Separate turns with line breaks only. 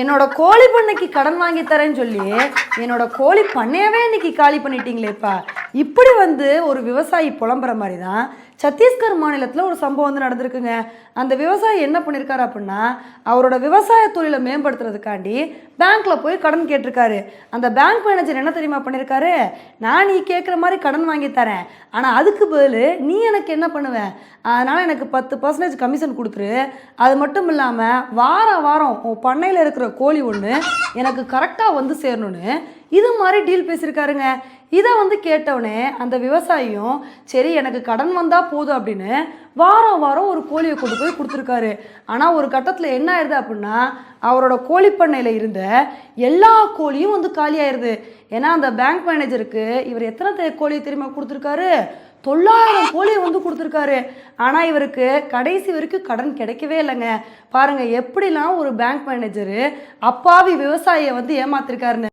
என்னோட கோழி பண்ணைக்கு கடன் வாங்கி தரேன்னு சொல்லி என்னோட கோழி பண்ணையவே இன்னைக்கு காலி பண்ணிட்டீங்களேப்பா. இப்படி வந்து ஒரு விவசாயி புலம்புற மாதிரி தான் சத்தீஸ்கர் மாநிலத்தில் ஒரு சம்பவம் வந்து நடந்திருக்குங்க. அந்த விவசாயி என்ன பண்ணியிருக்காரு அப்படின்னா அவரோட விவசாய தொழிலை மேம்படுத்துறதுக்காண்டி பேங்க்கில் போய் கடன் கேட்டிருக்காரு. அந்த பேங்க் மேனேஜர் என்ன தெரியுமா பண்ணியிருக்காரு நான் நீ கேட்குற மாதிரி கடன் வாங்கி தரேன். ஆனால் அதுக்கு பதில் நீ எனக்கு என்ன பண்ணுவேன் அதனால் எனக்கு பத்து பர்சன்டேஜ் கமிஷன் கொடுத்துரு. அது மட்டும் இல்லாமல் வாரம் வாரம் உன் பண்ணையில் இருக்கிற கோழி ஒன்று எனக்கு கரெக்டாக வந்து சேரணும்னு இது மாதிரி டீல் பேசியிருக்காருங்க. இதை வந்து கேட்டவுடனே அந்த விவசாயியும் சரி எனக்கு கடன் வந்தால் போதும் அப்படின்னு வாரம் வாரம் ஒரு கோழியை கொண்டு போய் கொடுத்துருக்காரு. ஆனால் ஒரு கட்டத்தில் என்ன ஆயிடுது அப்படின்னா அவரோட கோழி பண்ணையில் இருந்த எல்லா கோழியும் வந்து காலியாயிருது. ஏன்னா அந்த பேங்க் மேனேஜருக்கு இவர் எத்தனை கோழியை திரும்ப கொடுத்துருக்காரு? தொள்ளாயிரம் கோழியை வந்து கொடுத்துருக்காரு. ஆனால் இவருக்கு கடைசி வரைக்கும் கடன் கிடைக்கவே இல்லைங்க. பாருங்கள் எப்படிலாம் ஒரு பேங்க் மேனேஜரு அப்பாவி விவசாயியை வந்து ஏமாத்திருக்காருன்னு.